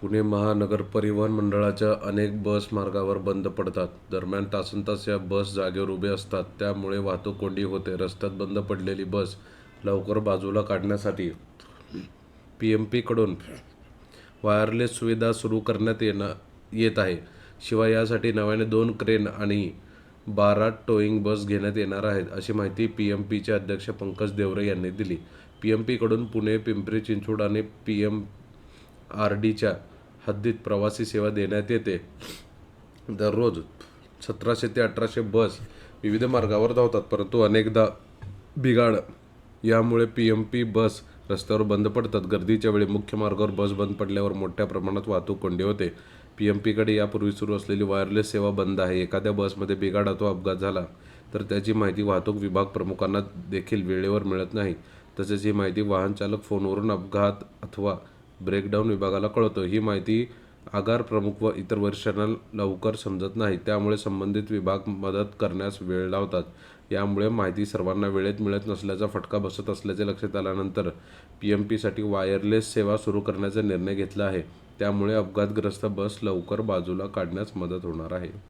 पुणे महानगर परिवहन मंडळाच्या अनेक बस मार्गावर बंद पडतात. दरम्यान तासन्तास या बस जागेवर उभे असतात. त्यामुळे वाहतूक कोंडी होते. रस्त्यात बंद पडलेली बस लवकर बाजूला काढण्यासाठी पी एम पीकडून वायरलेस सुविधा सुरू करण्यात येत आहे. शिवाय यासाठी नव्याने दोन क्रेन आणि बारा टोईंग बस घेण्यात येणार आहेत, अशी माहिती पी एम पीचे अध्यक्ष पंकज देवरे यांनी दिली. पी एम पीकडून पुणे, पिंपरी चिंचवड आणि पी एम आर डीच्या हद्दीत प्रवासी सेवा देण्यात येते. दररोज सतराशे ते अठराशे बस विविध मार्गावर धावतात. परंतु अनेकदा बिघाड यामुळे पी एम पी बस रस्त्यावर बंद पडतात. गर्दीच्या वेळी मुख्य मार्गावर बस बंद पडल्यावर मोठ्या प्रमाणात वाहतूक कोंडी होते. पी एम पीकडे यापूर्वी सुरू असलेली वायरलेस सेवा बंद आहे. एखाद्या बसमध्ये बिघाड अथवा अपघात झाला तर त्याची माहिती वाहतूक विभाग प्रमुखांना देखील वेळेवर मिळत नाही. तसेच ही माहिती वाहन चालक फोनवरून अपघात अथवा ब्रेकडाऊन विभागाला कळवतो. ही माहिती आगार प्रमुख व इतर वरिष्ठांना लवकर समजत नाही. त्यामुळे संबंधित विभाग मदत करण्यास वेळ लावतात. यामुळे माहिती सर्वांना वेळेत मिळत नसल्याचा फटका बसत असल्याचे लक्षात आल्यानंतर पी एम पीसाठी वायरलेस सेवा सुरू करण्याचा निर्णय घेतला आहे. त्यामुळे अपघातग्रस्त बस लवकर बाजूला काढण्यास मदत होणार आहे.